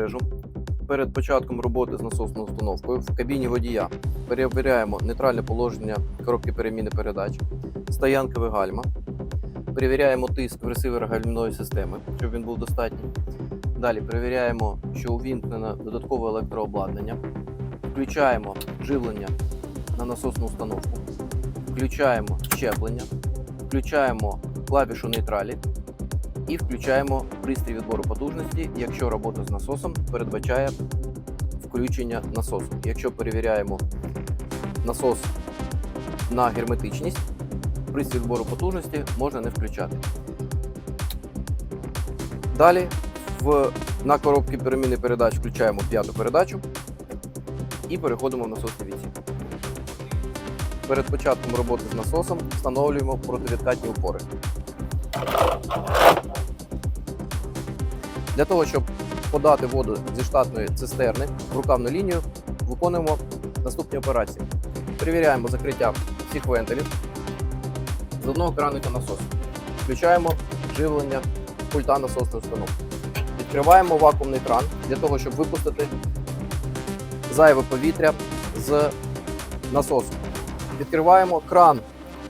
мережу. Перед початком роботи з насосною установкою в кабіні водія перевіряємо нейтральне положення коробки переміни передач, стоянкове гальма, перевіряємо тиск в ресивера гальмівної системи, щоб він був достатній. Далі перевіряємо, що увімкнено додаткове електрообладнання, включаємо живлення на насосну установку, включаємо щеплення, включаємо клавішу нейтралі і включаємо пристрій відбору потужності, якщо робота з насосом передбачає включення насосу. Якщо перевіряємо насос на герметичність, пристрій відбору потужності можна не включати. Далі в, на коробці переміни передач включаємо п'яту передачу і переходимо в насосний відсік. Перед початком роботи з насосом встановлюємо противідкатні опори. Для того, щоб подати воду зі штатної цистерни в рукавну лінію, виконуємо наступні операції. Перевіряємо закриття всіх вентилів з одного краника насосу. Включаємо живлення пульта насосної установки. Відкриваємо вакуумний кран для того, щоб випустити зайве повітря з насосу. Відкриваємо кран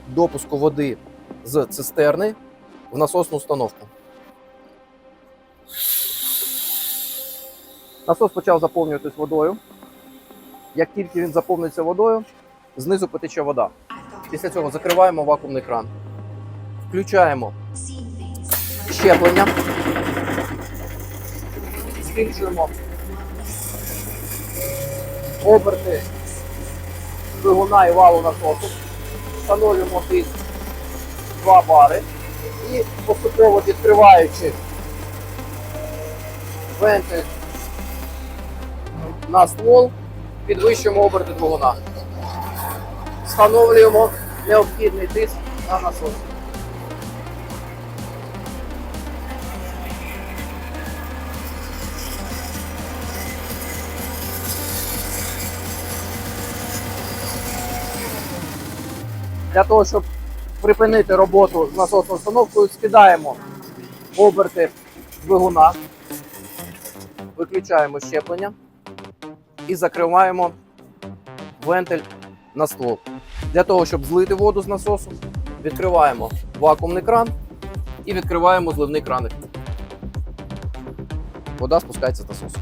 допуску води з цистерни в насосну установку. Насос почав заповнюватись водою. Як тільки він заповниться водою, знизу потече вода. Після цього закриваємо вакуумний кран, включаємо щеплення, збільшуємо оберти двигуна і валу насосу, встановлюємо тиск 2 бари і поступово відкриваючи вентиль на ствол, підвищуємо оберти двигуна. Встановлюємо необхідний тиск на насос. Для того, щоб припинити роботу з насосною установкою, скидаємо оберти двигуна, виключаємо щеплення і закриваємо вентиль на ствол. Для того, щоб злити воду з насосу, відкриваємо вакуумний кран і відкриваємо зливний краник. Вода спускається з насосу.